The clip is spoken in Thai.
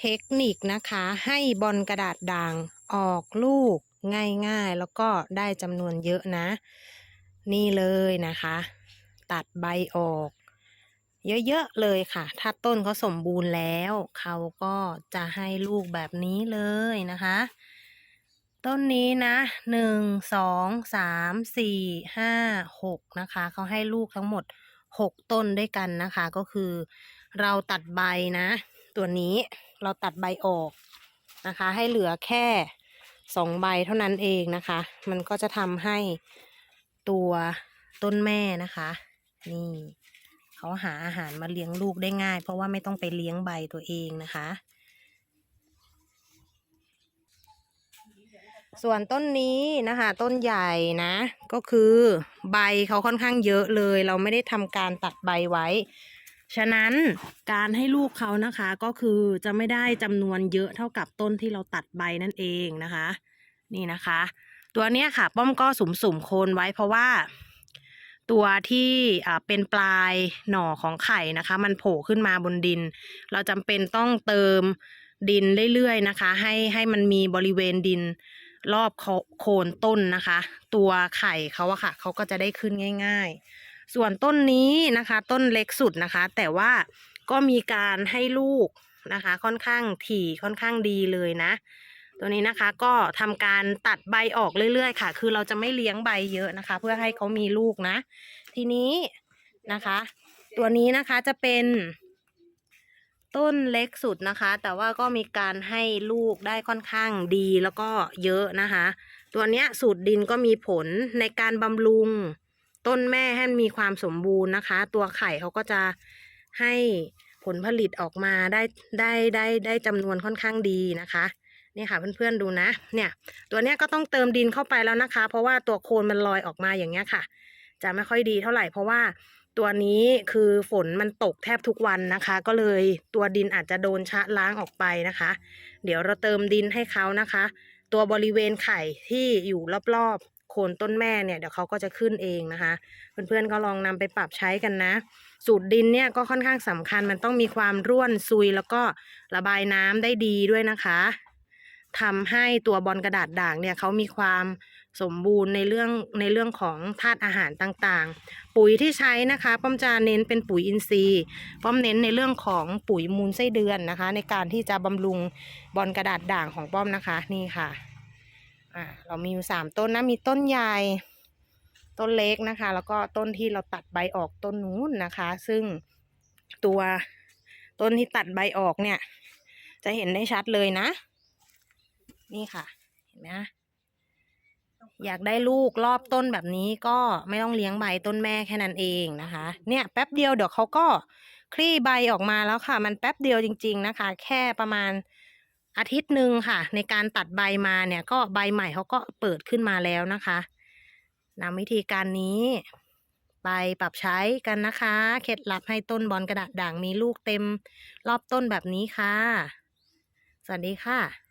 เทคนิคนะคะ ให้บอลกระดาษด่างออกลูกง่ายๆ แล้วก็ได้จำนวนเยอะนะ นี่เลยนะคะ ตัดใบออก เยอะๆเลยค่ะ ถ้าต้นเขาสมบูรณ์แล้ว เขาก็จะให้ลูกแบบนี้เลยนะคะ ต้นนี้นะหนึ่งสองสามสี่ห้าหกนะคะเขาให้ลูกทั้งหมดหกต้นด้วยกันนะคะ ก็คือเราตัดใบนะ ตัวนี้เราตัดใบออกนะคะ ให้เหลือแค่สองใบเท่านั้นเองนะคะ มันก็จะทำให้ตัวต้นแม่นะคะ นี่เขาหาอาหารมาเลี้ยงลูกได้ง่าย เพราะว่าไม่ต้องไปเลี้ยงใบตัวเองนะคะ ส่วนต้นนี้นะคะ ต้นใหญ่นะ ก็คือใบเขาค่อนข้างเยอะเลย เราไม่ได้ทำการตัดใบไว้ ฉะนั้นการให้ลูกเขานะคะก็คือจะไม่ได้จำนวนเยอะเท่ากับต้นที่เราตัดใบนั่นเองนะคะ นี่นะคะ ตัวเนี้ยค่ะป้อมก็สุมสุมๆโคนไว้เพราะว่า ตัวที่เป็นปลายหน่อของไข่นะคะ มันโผล่ขึ้นมาบนดิน เราจำเป็นต้องเติมดินเรื่อยๆนะคะ ให้ให้มันมีบริเวณดินรอบโคโคนต้นนะคะ ตัวไข่เขาอะค่ะเขาก็จะได้ขึ้นง่าย ๆ ส่วนต้นนี้นะคะ ต้นเล็กสุดนะคะ แต่ว่าก็มีการให้ลูกนะคะ ค่อนข้างถี่ค่อนข้างดีเลยนะ ตัวนี้นะคะก็ทำการตัดใบออกเรื่อยๆ ค่ะ คือเราจะไม่เลี้ยงใบเยอะนะคะ เพื่อให้เขามีลูกนะ ทีนี้นะคะ ตัวนี้นะคะจะเป็น ต้นเล็กสุดนะคะ แต่ว่าก็มีการให้ลูกได้ค่อนข้างดีแล้วก็เยอะนะคะ ตัวเนี้ยสูตรดินก็มีผลในการบำรุง ต้นแม่ให้มีความสมบูรณ์นะคะ ตัวไข่เขาก็จะให้ผลผลิตออกมาได้ได้ได้ได้จำนวนค่อนข้างดีนะคะนี่ค่ะเพื่อนๆดูนะ เนี่ย ตัวเนี้ยก็ต้องเติมดินเข้าไปแล้วนะคะ เพราะว่าตัวโคนมันลอยออกมาอย่างเงี้ยค่ะ จะไม่ค่อยดีเท่าไหร่เพราะว่าตัวนี้คือฝนมันตกแทบทุกวันนะคะ ก็เลยตัวดินอาจจะโดนชะล้างออกไปนะคะ เดี๋ยวเราเติมดินให้เขานะคะ ตัวบริเวณไข่ที่อยู่รอบๆ โคนต้นแม่เนี่ยเดี๋ยวเขาก็จะขึ้นเองนะคะ เพื่อนๆก็ลองนำไปปรับใช้กันนะ สูตรดินเนี่ยก็ค่อนข้างสำคัญมันต้องมีความร่วนซุยแล้วก็ระบายน้ำได้ดีด้วยนะคะทำให้ตัวบอลกระดาษด่างเนี่ยเขามีความสมบูรณ์ในเรื่องในเรื่องของธาตุอาหารต่างๆ ปุ๋ยที่ใช้นะคะป้อมจะเน้นเป็นปุ๋ยอินทรีย์ป้อมเน้นในเรื่องของปุ๋ยมูลไส้เดือนนะคะ ในการที่จะบำรุงบอลกระดาษด่างของป้อมนะคะนี่ค่ะ อ่าเรามีอยู่สามต้นนะ มีต้นใหญ่ ต้นเล็กนะคะ แล้วก็ต้นที่เราตัดใบออกต้นนู้นนะคะ ซึ่งตัวต้นที่ตัดใบออกเนี่ย จะเห็นได้ชัดเลยนะ นี่ค่ะ เห็นไหมคะอยากได้ลูกรอบต้นแบบนี้ก็ไม่ต้องเลี้ยงใบต้นแม่แค่นั้นเองนะคะ เนี่ยแป๊บเดียวเดี๋ยวเขาก็คลี่ใบออกมาแล้วค่ะ มันแป๊บเดียวจริง ๆนะคะ แค่ประมาณ อาทิตย์หนึ่งค่ะ ในการตัดใบมาเนี่ย ก็ใบใหม่เขาก็เปิดขึ้นมาแล้วนะคะนำวิธีการนี้ไปปรับใช้กันนะคะ เคล็ดลับให้ต้นบอลกระดาษด่างมีลูกเต็มรอบต้นแบบนี้ค่ะ สวัสดีค่ะ